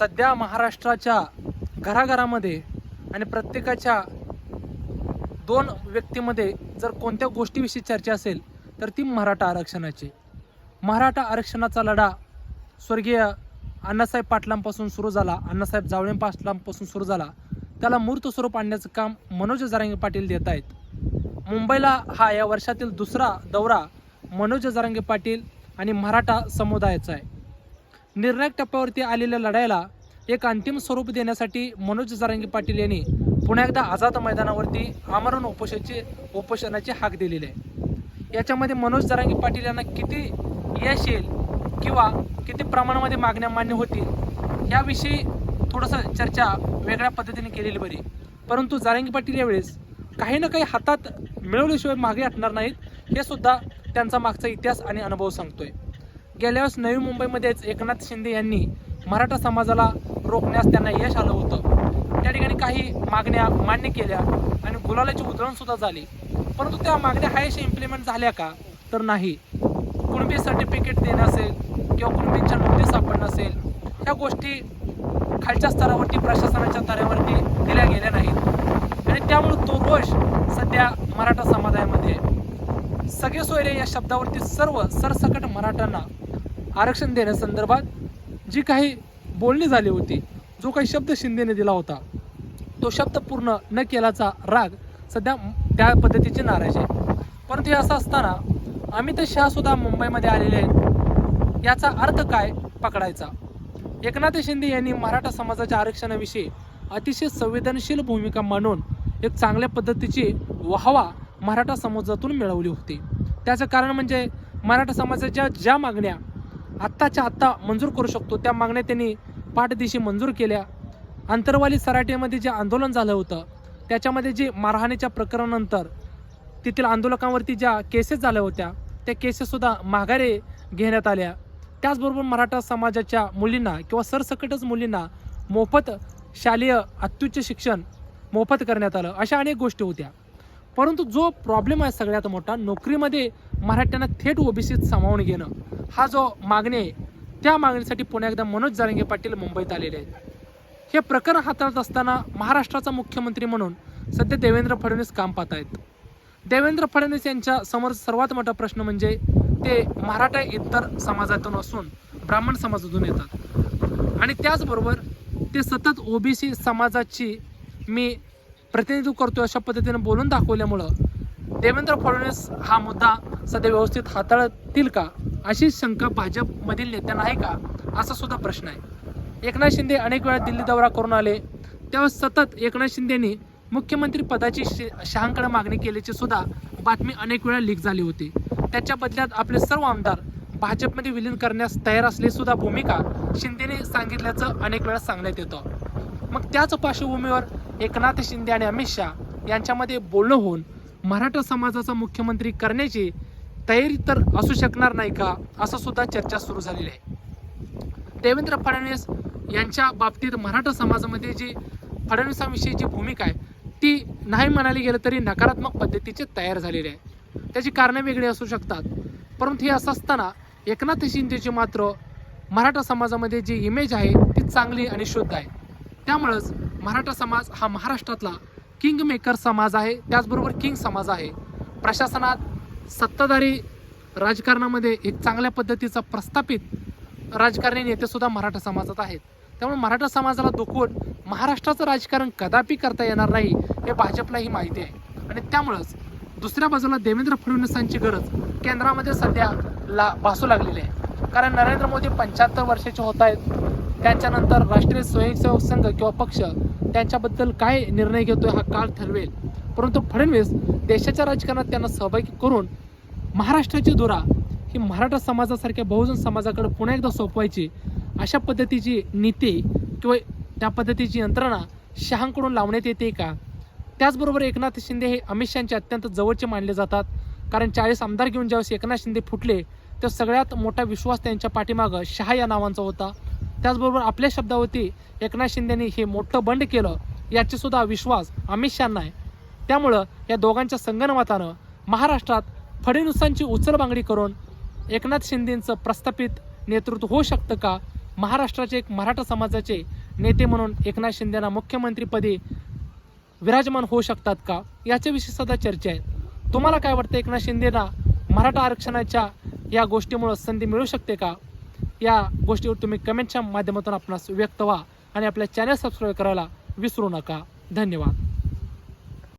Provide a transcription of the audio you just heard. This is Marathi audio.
सध्या महाराष्ट्राच्या घराघरामध्ये आणि प्रत्येकाच्या दोन व्यक्तीमध्ये जर कोणत्या गोष्टीविषयी चर्चा असेल तर ती मराठा आरक्षणाची. मराठा आरक्षणाचा लढा स्वर्गीय अण्णासाहेब पाटलांपासून सुरू झाला अण्णासाहेब जावळे पाटलांपासून सुरू झाला. त्याला मूर्त स्वरूप आणण्याचं काम मनोज जरांगे पाटील देत आहेत. मुंबईला हा या वर्षातील दुसरा दौरा मनोज जरांगे पाटील आणि मराठा समुदायाचा आहे. निर्णायक टप्प्यावरती आलेल्या लढाईला एक अंतिम स्वरूप देण्यासाठी मनोज जारंगी पाटील यांनी पुन्हा एकदा आझाद मैदानावरती आमरण उपोषणाचे उपोषणाची हाक दिलेली आहे. याच्यामध्ये मनोज जारंगी पाटील यांना किती यश येईल किंवा किती प्रमाणामध्ये मागण्या मान्य होतील याविषयी थोडंसं चर्चा वेगळ्या पद्धतीने केलेली बरी. परंतु जारंगी पाटील यावेळेस काही ना काही हातात मिळवल्याशिवाय मागे हटणार नाहीत हे सुद्धा त्यांचा मागचा इतिहास आणि अनुभव सांगतोय. गेल्या वेळेस नवी मुंबईमध्येच एकनाथ शिंदे यांनी मराठा समाजाला रोखण्यास त्यांना यश आलं होतं. त्या ठिकाणी काही मागण्या मान्य केल्या आणि गुलालाची उधळणसुद्धा झाली. परंतु त्या मागण्या हायशा इम्प्लिमेंट झाल्या का? तर नाही. कुणबी सर्टिफिकेट देणं असेल किंवा कुणबींच्या नोंदी सापडणं असेल ह्या गोष्टी खालच्या स्तरावरती प्रशासनाच्या स्तरावरती दिल्या गेल्या नाहीत. आणि त्यामुळे तो रोष सध्या मराठा समाजामध्ये सगळे सोयरे या शब्दावरती सर्व सरसकट मराठ्यांना आरक्षण देण्यासंदर्भात जी काही बोलणी झाली होती जो काही शब्द शिंदेने दिला होता तो शब्द पूर्ण न केल्याचा राग सध्या त्या पद्धतीची नाराज आहे परंतु हे असं असताना अमित शहा सुद्धा मुंबईमध्ये आलेले आहेत. याचा अर्थ काय पकडायचा? एकनाथ शिंदे यांनी मराठा समाजाच्या आरक्षणाविषयी अतिशय संवेदनशील भूमिका मांडून एक चांगल्या पद्धतीची वाहवा मराठा समाजातून मिळवली होती. त्याचं कारण म्हणजे मराठा समाजाच्या ज्या मागण्या आत्ताच्या आत्ता मंजूर करू शकतो. त्या मागण्या त्यांनी पाठदिशी मंजूर केल्या. अंतरवाली सराटेमध्ये जे आंदोलन झालं होतं त्याच्यामध्ये जे मारहाणीच्या प्रकरणानंतर तेथील आंदोलकांवरती ज्या केसेस झाल्या होत्या त्या केसेससुद्धा माघारे घेण्यात आल्या. त्याचबरोबर मराठा समाजाच्या मुलींना किंवा सरसकटच मुलींना मोफत शालेय अत्युच्च शिक्षण मोफत करण्यात आलं. अशा अनेक गोष्टी होत्या. परंतु जो प्रॉब्लेम आहे सगळ्यात मोठा नोकरीमध्ये मराठ्यांना थेट ओबीसीत सामावून घेणं हा जो मागणी आहे त्या मागणीसाठी पुन्हा एकदा मनोज जारंगे पाटील मुंबईत आलेले आहेत. हे प्रकरण हाताळत असताना महाराष्ट्राचा मुख्यमंत्री म्हणून सध्या देवेंद्र फडणवीस काम पाहत आहेत देवेंद्र फडणवीस यांच्या समोर सर्वात मोठा प्रश्न म्हणजे ते मराठा इतर समाजातून असून ब्राह्मण समाजातून येतात. आणि त्याचबरोबर ते सतत ओबीसी समाजाची मी प्रतिनिधित्व करतो अशा पद्धतीने बोलून दाखवल्यामुळं देवेंद्र फडणवीस हा मुद्दा सध्या व्यवस्थित हाताळतील का? अशी शंका भाजपमधील नेत्यांना आहे का? असा सुद्धा प्रश्न आहे. एकनाथ शिंदे अनेक वेळा दिल्ली दौरा करून आले. तेव्हा सतत एकनाथ शिंदेनी मुख्यमंत्री पदाची शहांकडे मागणी केल्याची सुद्धा बातमी अनेक वेळा लीक झाली होती. त्याच्या बदल्यात आपले सर्व आमदार भाजपमध्ये विलीन करण्यास तयार असली सुद्धा भूमिका शिंदेने सांगितल्याचं अनेक वेळा सांगण्यात येतं. मग त्याच पार्श्वभूमीवर एकनाथ शिंदे आणि अमित शहा यांच्यामध्ये बोलणं होऊन मराठा समाजाचा मुख्यमंत्री करण्याची तयारी तर असू शकणार नाही का असं सुद्धा चर्चा सुरू झालेली आहे. देवेंद्र फडणवीस यांच्या बाबतीत मराठा समाजामध्ये जी फडणवीसांविषयी जी भूमिका आहे ती नाही म्हणाली गेलं तरी नकारात्मक पद्धतीचे तयार झालेली आहे. त्याची कारणं वेगळी असू शकतात. परंतु हे असं असताना एकनाथ शिंदेची मात्र मराठा समाजामध्ये जी इमेज आहे ती चांगली आणि शुद्ध आहे. त्यामुळंच मराठा समाज हा महाराष्ट्रातला किंग मेकर समाज आहे. त्याचबरोबर किंग समाज आहे. प्रशासनात सत्ताधारी राजकारणामध्ये एक चांगल्या पद्धतीचा प्रस्थापित राजकारणी नेतेसुद्धा मराठा समाजात आहेत. त्यामुळे मराठा समाजाला दुखवून महाराष्ट्राचं राजकारण कदापि करता येणार नाही हे भाजपलाही माहिती आहे. आणि त्यामुळंच दुसऱ्या बाजूला देवेंद्र फडणवीसांची गरज केंद्रामध्ये सध्या ला भासू लागलेली आहे. कारण नरेंद्र मोदी पंच्याहत्तर वर्षाचे होत आहेत. त्यांच्यानंतर राष्ट्रीय स्वयंसेवक संघ किंवा पक्ष त्यांच्याबद्दल काय निर्णय घेतोय हा काळ ठरवेल. परंतु फडणवीस देशाच्या राजकारणात त्यांना सहभागी करून महाराष्ट्राची धुरा ही मराठा समाजासारख्या बहुजन समाजाकडे पुन्हा एकदा सोपवायची अशा पद्धतीची नीती किंवा त्या पद्धतीची यंत्रणा शहांकडून लावण्यात येते का? त्याचबरोबर एकनाथ शिंदे हे अमित शहाचे अत्यंत जवळचे मानले जातात. कारण चाळीस आमदार घेऊन ज्यावेळेस एकनाथ शिंदे फुटले तर सगळ्यात मोठा विश्वास त्यांच्या पाठीमागं शहा या नावांचा होता. त्याचबरोबर आपल्या शब्दावरती एकनाथ शिंदेनी हे मोठं बंड केलं याची सुद्धा विश्वास अमित शहांना आहे. त्यामुळं या दोघांच्या संगणमतानं महाराष्ट्रात फडणवीसांची उचलबांगडी करून एकनाथ शिंदेंचं प्रस्थापित नेतृत्व होऊ शकतं का? महाराष्ट्राचे एक मराठा समाजाचे नेते म्हणून एकनाथ शिंदेना मुख्यमंत्रीपदी विराजमान होऊ शकतात का? याच्याविषयी सुद्धा चर्चा आहे. तुम्हाला काय वाटतं? एकनाथ शिंदेना मराठा आरक्षणाच्या या गोष्टीमुळं संधी मिळू शकते का? या गोष्टीवर तुम्ही कमेंटच्या माध्यमातून आपणास व्यक्त व्हा आणि आपल्या चॅनल सबस्क्राईब करायला विसरू नका. धन्यवाद.